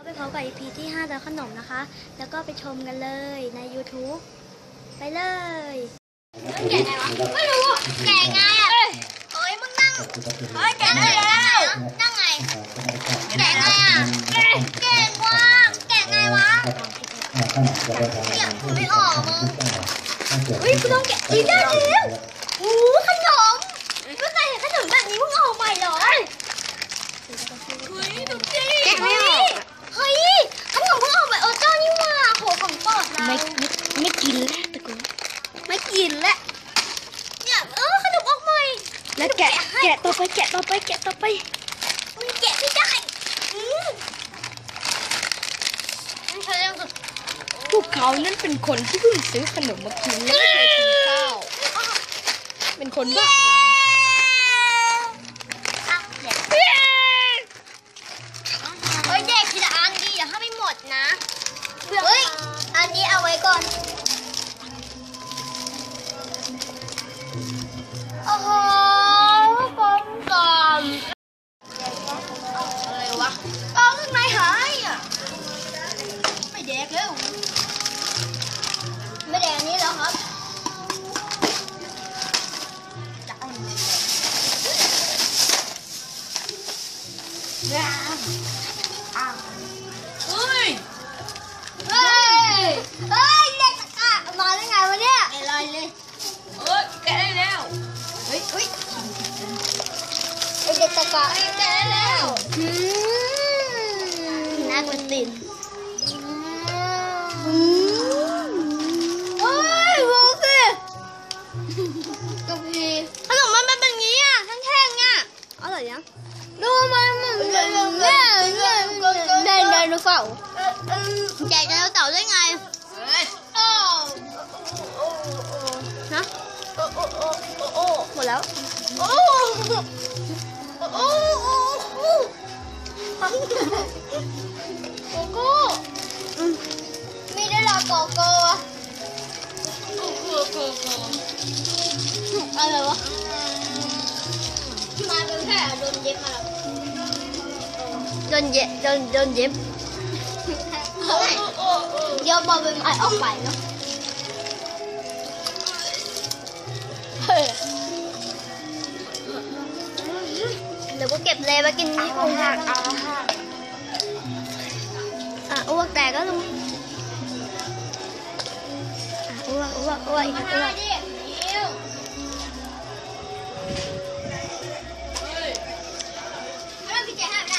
ก็ไปพบกับ EP ที่5แล้วขนมนะคะ แล้วก็ไปชมกันเลยใน YouTube ไปเลยแกะไงวะไม่รู้แกะไงอะเอ้ยมึงนั่งเอ้ยแกะได้แล้วนั่งไงแกะไงอะแกะว่าแกะไงวะแกะผมไม่ออกมึงเฮ้ยกูต้องแกะอีกได้แล้วโอ้ขนมก็ใส่ขนมแบบนี้มึงออกใหม่เหรอเฮ้ยดูสิ แกะไม่ออกอะ เฮ้ยขนมเพิ่งออกใหม่โอเจ้านี่หว่าโหของโปรดเรา ไม่ไม่ไม่กินแล้วตะกูไม่กินแล้วเนี่ยเออขนมออกใหม่แล้วแกะแกะต่อไปแกะต่อไปแกะต่อไปมันแกะไม่ได้อืมมันใช้ยังสุดพวกเขานั่นเป็นคนที่เพิ่งซื้อขนมมากินและไม่เคยกินข้าวเป็นคนบ้าอะเด็กเฮ้ยเด็กทีละอันดีอย่าให้ไม่หมดนะเฮ้ย อันนี้เอาไว้ก่อน โอ้โหกลมกล่อมอะไรวะเอาข้างในหายอะ ไม่แดกแล้ว ไม่แดกอันนี้แล้วครับเอาอันนี้อ้าว เฮ้ยเด็กตะกะมาได้ไงวะเนี่ยไอ้ลอยเลยเอ้ยแกะได้แล้วเฮ้ยเฮ้ยไอ้เด็กตะกะแกได้แล้วอืมน่ากวนตินอืมเฮ้ยดูสิกะพีขนมมันเป็นแบบนี้อะแท่งๆอะอร่อยยังดูมันเหมือนแม่แม่แม่ไดโนเสาร์ใหญ่ไดโนเสาร์ได้ไง โอ้นะโอ้โอ้โอ้โอ้โอ้หมดแล้วโอ้โอ้โอ้โอ้โกโก้มีได้หรอโกโก้อะอะไรวะมาเป็น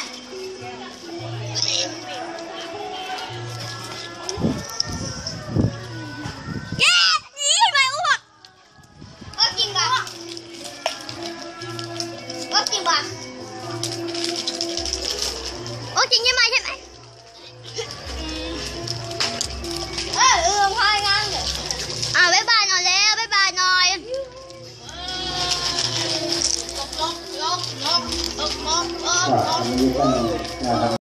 อ้จริงใช่ไหมใช่ไหมเออเออพายงานเลยอะบ๊ายบายหน่อยแล้วบ๊ายบายหน่อยล็อกล็อกล็อกล็อกล็อกล็อกก็อันนี้ก็มีนะครับ